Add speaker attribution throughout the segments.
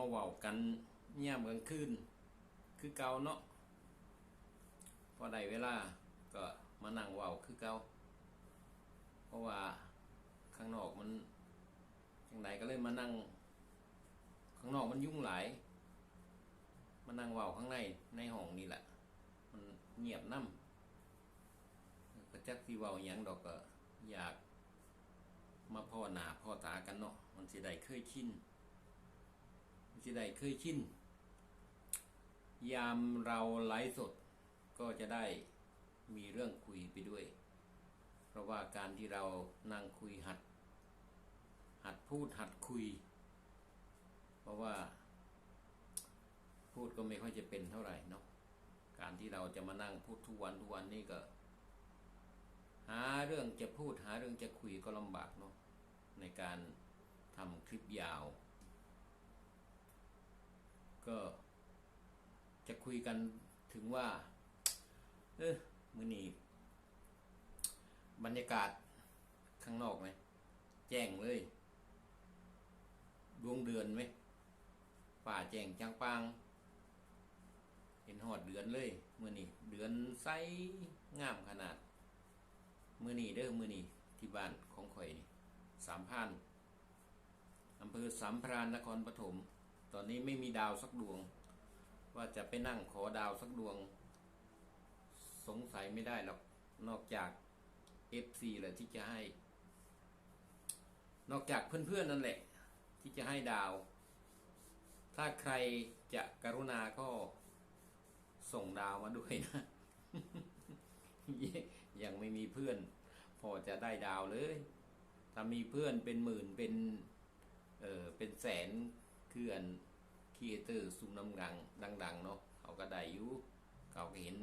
Speaker 1: มาเว้ากันย่ามกลางคืนคือเก่าเนาะพอได้เวลาก็มานั่งเว้าคือเก่าเพราะว่าข้างนอกมันจังไดก็เลยมานั่ง ข้างนอกมันยุ่งหลายมานั่งเว้าข้างในในห้องนี่แหละ มันเงียบน้ำก็จักที่เว้าหยังดอกก็อยากมาพ่อหนาพ่อตากันเนาะมันสิได้เคยชิน สิได้เคยชินยามเราไลฟ์สดก็จะได้มีเรื่องคุยไปด้วย เพราะว่าการที่เรานั่งคุยหัด หัดพูดหัดคุย เพราะว่า พูดก็ไม่ค่อยจะเป็นเท่าไหร่เนาะการที่เราจะมานั่งพูดทุกวันทุกวันนี่ก็ หาเรื่องจะพูดหาเรื่องจะคุยก็ลำบากเนาะในการทำคลิปยาว ก็จะคุยกันถึงว่า เออมือนีบรรยากาศข้างนอกไหม แจ้งเลย ดวงเดือนไหม ป่าแจ้งจังปาง เห็นหอดเดือนเลยมือนีเดือนใสงามขนาด มือนีเด้อมือนีที่บ้านของข่อยนี่สามพันอำเภอสามพรานนครปฐม ตอนนี้ไม่มีดาวสักดวง ว่าจะไปนั่งขอดาวสักดวง สงสัยไม่ได้หรอกนอกจาก FC แหละที่จะให้ นอกจากเพื่อนๆนั่นแหละ ที่จะให้ดาว ถ้าใครจะกรุณาก็ส่งดาวมาด้วยนะยังไม่มีเพื่อน พอจะได้ดาวเลย ถ้ามีเพื่อนเป็นหมื่นเป็น เออเป็นแสน คืออันครีเอเตอร์ซุ่มน้ำดังดังๆเนาะเขาก็ได้อยู่เขาก็เห็น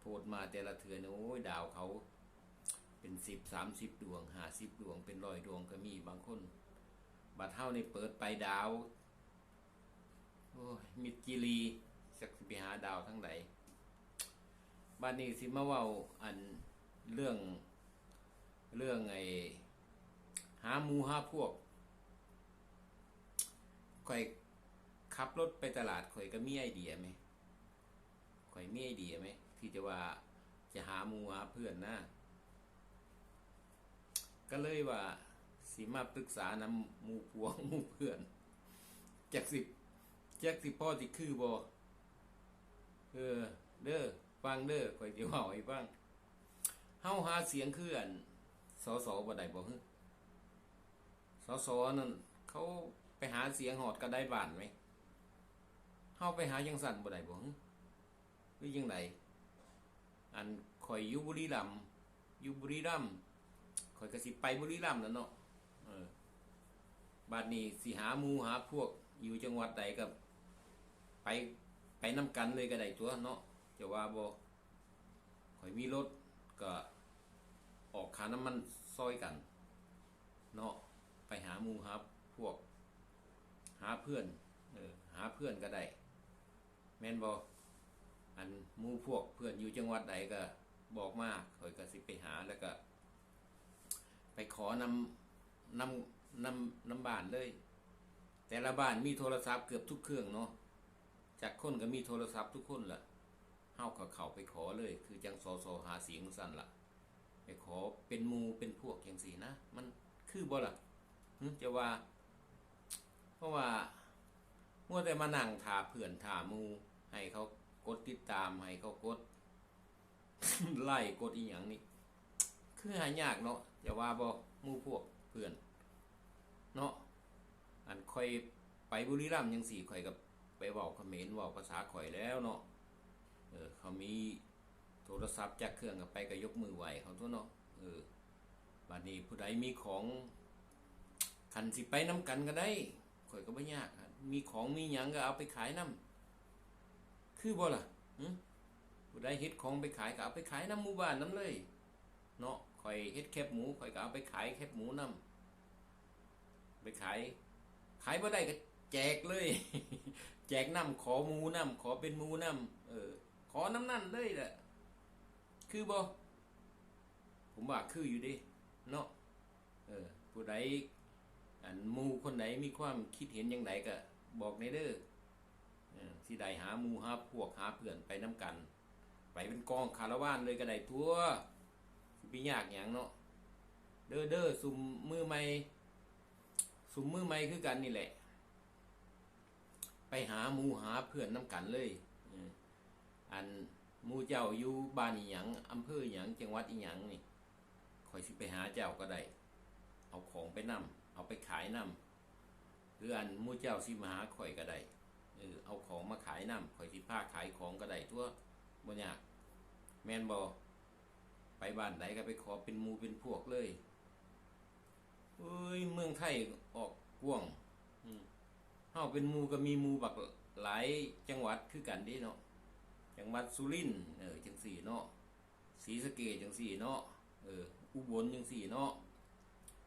Speaker 1: โพสต์มาแต่ละเทือนโอ้ยดาวเขาเป็นสิบสามสิบดวงห้าสิบดวง เป็นร้อยดวงก็มีบางคน บัดเท่าในเปิดไปดาว โอ้ยมิดจิรีสักสิไปหาดาวทั้งใดบ้านนี้สิมาว้าอันเรื่องเรื่องไอ้หาหมูหาพวก ข่อยขับรถไปตลาดข่อยก็มีไอเดียไหมข่อยมีไอเดียไหมที่จะว่าจะหาหมูหาเพื่อนนะก็เลยว่าสิมาปรึกษานำหมูพวงหมูเพื่อนจากสิบจากสิพ่อสิคือบ่เออ เด้อฟังเด้อข่อยสิเว้าให้ฟังเฮาหาเสียงคืออันสอสบ่ได้บ่ฮึสอสนั่นเขา ไปหาเสียงหอดก็ได้บ้านไหมเฮาไปหาจังสั่นบ่ได้บ่หรือจังไดอันข่อยอยู่บุรีรัมย์อยู่บุรีรัมย์ข่อยก็สิไปบุรีรัมย์นั่นเนาะเออบัดนี้สิหาหมูหาพวกอยู่จังหวัดใดก็ไปไปนํกันเลยก็ได้ตัวเนาะจะว่าบ่ข่อยมีรถก็ออกคาน้ำมันซอยกัน เนาะไปหาหมู่หาพวก หาเพื่อนเออหาเพื่อนก็ได้ แม่นบ่อันมูพวกเพื่อนอยู่จังหวัดใดก็บอกมาข่อยก็สิไปหาแล้วก็ ไปขอนำนำนำนำบ้านเลย แต่ละบ้านมีโทรศัพท์เกือบทุกเครื่องเนาะจากคนก็มีโทรศัพท์ทุกคนล่ะเฮาก็เข้าไปขอเลย คือจังสอสอหาเสียงสั่นล่ะ ไปขอเป็นมูเป็นพวกจังสีนะ มันคือบ่ล่ะจะว่า เพราะว่ามัวแต่มานั่งถาเพื่อนถามูให้เขากดติดตามให้เขากดไล่กดอีหยังนี่คือหายากเนาะจะว่าบ่หมู่พวกเพื่อน เนาะอันค่อยไปบุรีรัมย์ยังสี่ข่อยกับไปเว้าเขมรเว้าภาษาข่อยแล้วเนาะเออเขามีโทรศัพท์จากเครื่องกับไปก็ยกมือไหวเขาตัวเนาะเออบัดนี้ผู้ใดมีของคันสิไปน้ำกันก็ได้ ข่อยก็ไม่ยากมีของมีหยังก็เอาไปขายน้ำคือบ่ล่ะหึผู้ใดเฮ็ดของไปขายก็เอาไปขายน้ำหมู่บ้านน้ำเลย เนาะข่อยเฮ็ดแคบหมูข่อยก็เอาไปขายแคบหมูน้ำไปขาย ขายบ่ได้ก็แจกเลย แจกน้ำขอหมูน้ำขอเป็นหมูน้ำเออ ขอน้ำนั่นเลยแหละคือบ่ผมว่าคืออยู่ดิเนาะเออผู้ใด อันมูคนไหนมีความคิดเห็นอย่างไรก็บอกในเด้อเออสิได้หามูหาพวกหาเพื่อนไปน้ำกัน ไปเป็นกองคาราวานเลยก็ได้ทั่วสิไปยากหยังเนาะเด้อเด้อซุมมือใหม่ซุมมือใหม่คือกันนี่แหละ ไปหาหมูหาเพื่อนน้ำกันเลยอันหมูเจ้าอยู่บ้านอีหยังอำเภออีหยังจังหวัดอีหยังนี่คอยสิไปหาเจ้าก็ได้เอาของไปนำ เอาไปขายนำหรืออันมู่เจ้าสิมาหาข่อยก็ได้เออเอาของมาขายนำข่อยสิพาขายของก็ได้ทั่วบ่ยากแมนบ่ไปบ้านไหนก็ไปขอเป็นมูเป็นพวกเลยเอ้ยเมืองไทยออกกว้างเฮาเป็นมูก็มีมูบักหลายจังหวัดคือกันด้เนาะจังหวัดสุรินทร์เออจังสี่เนาะศรีสะเกษจังสี่เนาะเอออุบลจังสี่เนาะ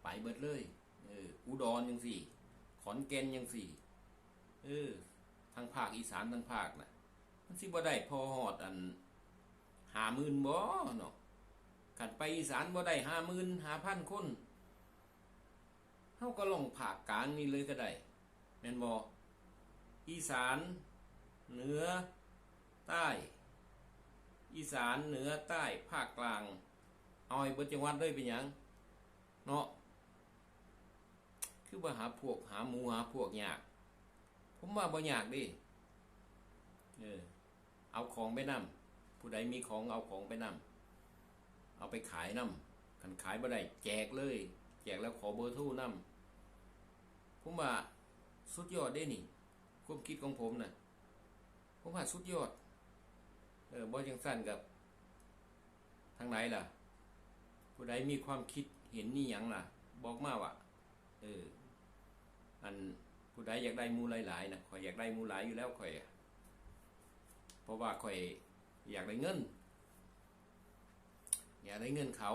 Speaker 1: ไปเบิดเลย เอออุดรยังสี่ ขอนแก่นยังสี่ เออ ทางภาคอีสานทางภาคน่ะมันสิบ่ได้พอหอดอันหาหมื่นบ่เนาะขันไปอีสานบ่ได้ห้าหมื่นหาพันคนเฮาก็ลงภาคกลางนี่เลยก็ได้แม่นบ่อีสาน เหนือ ใต้ อีสานเหนือใต้ภาคกลาง เอาให้เบิดจังหวัดเลยเป็นหยังเนาะ คือว่าหาพวกหาหมูหาพวกยาก ผมว่าบ่ยากดิเออเอาของไปนำผู้ใดมีของเอาของไปนำเอาไปขายนำคันขายบ่ได้แจกเลย แจกแล้วขอเบอร์โทรนำผมว่าสุดยอดเด้นี่ความคิดของผมน่ะ ผมว่าสุดยอด เออบ่จังสั้นกับทางไหนล่ะ ผู้ใดมีความคิดเห็นนี่หยังล่ะ บอกมาว่าเออ อันผู้ใดอยากได้มูหลายๆนะข่อยอยากได้มูหลายอยู่แล้วข่อยเพราะว่าข่อยอยากได้เงิน อยากได้เงินเขา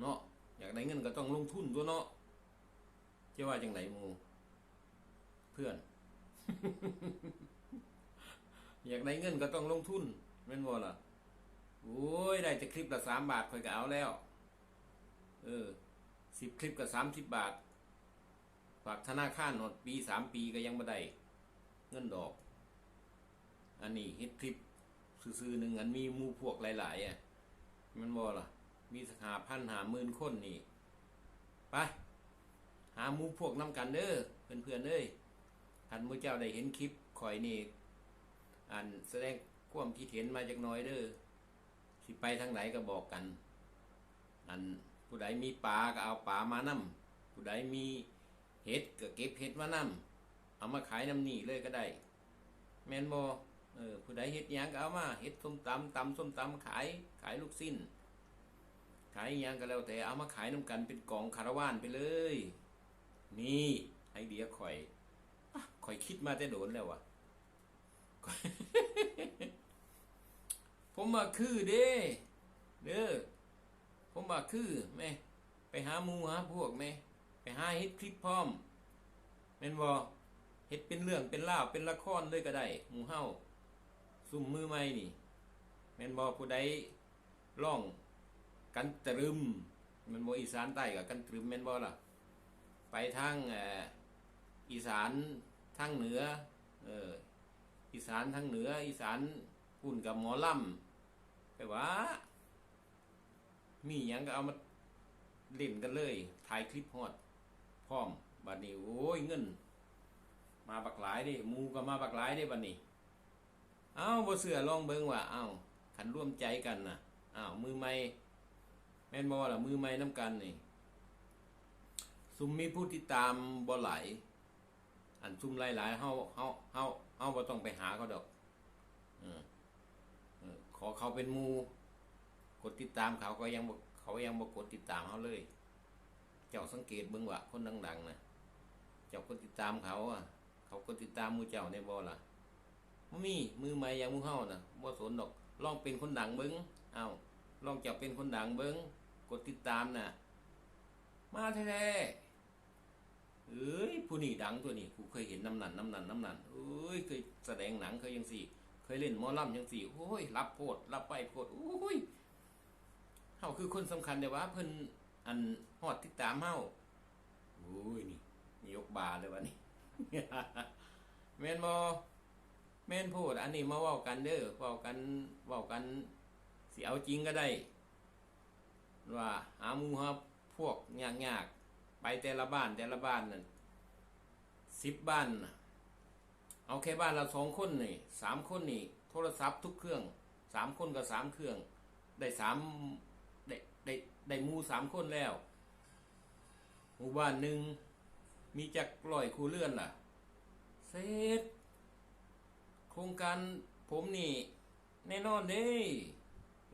Speaker 1: เนาะอยากได้เงินก็ต้องลงทุนตัวเนาะจะว่าจังไหนมูเพื่อน อยากได้เงินก็ต้องลงทุนแม่นบ่ล่ะโอ้ยได้แต่คลิปละสามบาทข่อยก็เอาแล้ว เออสิบคลิปก็สามสิบบาท ฝากธนาคารหนดปีสามปีก็ยังไม่ได้เงินดอก อันนี้เฮ็ดคลิปซื่อๆหนึ่งอันมีมู่พวกหลายๆอะมันบ่ล่ะ มีสหาพันหาหมื่นคนนี่ไปหามู่พวกน้ำกันเด้อเพื่อนๆเอ้ยท่านผู้เจ้าได้เห็นคลิปข่อยนี่อันแสดงความคิดเห็นมาจากน้อยเด้อสิไปทางไหนก็บอกกัน อันผู้ใดมีปลาก็เอาปลามานำผู้ใดมี เห็ดก็เก็บเห็ดมานำเอามาขายน้ำนี่เลยก็ได้ แมนบอเออผู้ใดเห็ดยังก็เอามาเห็ดส้มตำตำส้มตำขายขายลูกสิ้น ขายยังก็แล้วแต่เอามาขายน้ำกันเป็นกองคาราวานไปเลย นี่ไอเดียข่อยอข่อยคิดมาแต่โดนแล้ววะผมมาคือเด้เด้อผมว่าคือแม่ไปหาหมูหาพวกแม่ ไปหาเฮ็ดคลิปพร้อมแม่นบ่เฮ็ดเป็นเรื่องเป็นราวเป็นละครเลยก็ได้หมู่เฮาซุ่มมือใหม่นี่แม่นบ่ผู้ใดร้องกันตรึมแม่นบ่อีสานใต้กับกันตรึมแม่นบ่ล่ะ ไปทางอีสานทางเหนือเอออีสานทางเหนือ อีสานพุ่นกับหมอลำไปว่า มีหยังก็เอามาเล่นกันเลยถ่ายคลิปฮอด พร้อมบัดนี้โอ้ยเงิน มาบักหลายดิมูก็มาบักหลายดิบัดนี้ เอ้าบ่เสือลองเบิ่งว่า เอ้าขันร่วมใจกันน่ะอ้าวมือใหม่แม่นบ่ล่ะมือใหม่น้ำกันนี่ซุมมีผู้ติดตามบ่ไหลอันซุมหลายๆเฮาเฮาเฮาเฮาบ่ต้องไปหาเขาดอกอขอเขาเป็นมูกดติดตามเขาก็ยังเขายังบ่กดติดตามเขาเลย เจ้าสังเกตเบิ่งว่าคนดังๆนะเจ้ากดติดตามเขาอะ เขากดติดตามหมูเจ้าในบ่ล่ะบ่มีมือใหม่อย่างหมูเฮาน่ะบ่สนดอกลองเป็นคนดังเบิ่งเอ้าลองเจ้าเป็นคนดังเบิ่งกดติดตามน่ะ มาแท้ๆเอ้ยผู้นี้ดังตัวนี้กูเคยเห็นน้ำนันน้ำนันน้ำนันเอ้ยเคยแสดงหนังเคยยังสี่ เคยเล่นมอลำยังสี่โอ้ยรับโพดรับไปโพดโอ้ยเฮาคือคนสำคัญแต่ว่าเพิ่น อันฮอดติดตามเฮาโอ้ยนี่ยกบาเลยวะนี่เมนบ่แม่นพูด อันนี้มาว้ากันเด้อเว้ากันเว้ากันสิเอาจริงก็ได้ ว่าหาหมู่หาพวกยากๆไปแต่ละบ้านแต่ละบ้านนั่นสิบบ้านเอาแค่บ้านละสองคนนี่สามคนนี่ โทรศัพท์ทุกเครื่องสามคนกับสามเครื่อง ได้สาม ได้ได้มูสามคนแล้ว หมู่บ้านหนึ่งมีจักร้อยคูเลื่อนล่ะ เสร็จโครงการผมนี่ แน่นอนเด้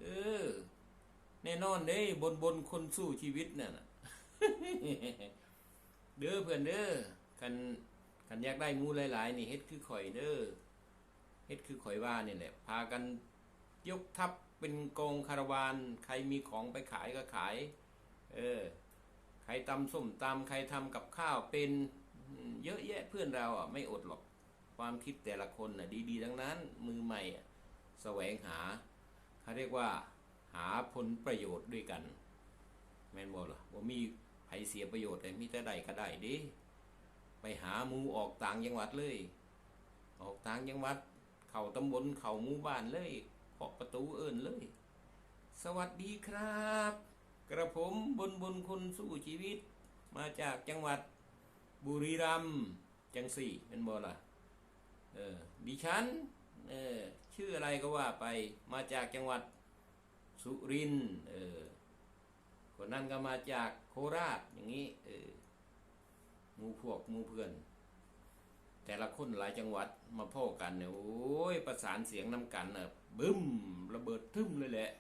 Speaker 1: เออ แน่นอนเด้ บนบนคนสู้ชีวิตเนี่ยนะเด้อเพื่อนเด้อกันกันอยากได้มูหลาย ๆ นี่เฮ็ดคือข่อยเด้อเฮ็ดคือข่อยว่านี่แหละ พากันยกทัพ เป็นกองคาราวาน ใครมีของไปขายก็ขาย เออ ใครตำส้มตำใครทำกับข้าวเป็นเยอะแยะเพื่อนเราอะไม่อดหรอก ความคิดแต่ละคนน่ะดีๆทั้งนั้น มือใหม่อะแสวงหาเขาเรียกว่า หาผลประโยชน์ด้วยกัน แม่นบ่ล่ะว่ามีไผเสียประโยชน์เลยมีแต่ใดก็ได้ดิไปหาหมูออกต่างจังหวัดเลย ออกต่างจังหวัด เข้าตำบลเข้าหมู่บ้านเลยาะประตูเอิ้นเลย สวัสดีครับ กระผมบนบนคนสู้ชีวิต มาจากจังหวัดบุรีรัมย์จังสี่เป็นบ่ล่ะเออดิฉันเออชื่ออะไรก็ว่าไปมาจากจังหวัดสุรินทร์เออคนนั้นก็มาจากโคราชอย่างนี้เออหมูพวกหมูเพื่อน แต่ละคนหลายจังหวัดมาพ่อกันเนี่ยโอ้ยประสานเสียงน้ำกันเน่ะ บึ้มระเบิดทึ่มเลยแหละ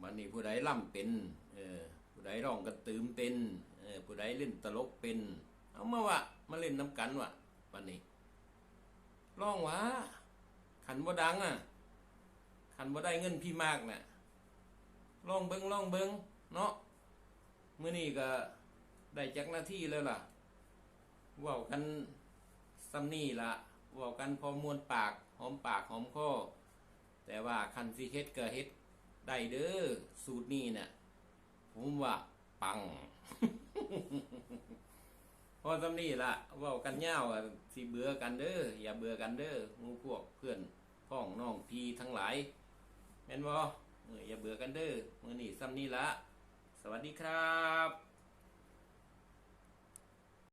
Speaker 1: มันนี่ผู้ใดล่ำเป็นเออผู้ใดร้องกระตืมเป็นเออผู้ใดเล่นตลกเป็น เอามาวะมาเล่นน้ำกันวะวันนี้ร้องวะขันบ่ดังอะขันบ่ได้เงินพี่มากน่ะลองเบิงลองเบิงเนาะเมื้อนี้ก็ได้จักหน้าที่แล้วล่ะว้ากันซ้ำนี่ละว้ากันพอมวนปาก หอมปากหอมคอแต่ว่าคันสิเฮ็ดก็เฮ็ดได้เด้อสูตรนี้น่ะผมว่าปัง พอสำนี่ละว่ากันยาวอะสิเบื่อกันเด้ออย่าเบื่อกันเด้อหมูพวกเพื่อนพ้องน้องพี่ทั้งหลายแม่นบ่อออย่าเบื่อกันเด้อมื้อนี้ซ้ำนี่ละสวัสดีครับ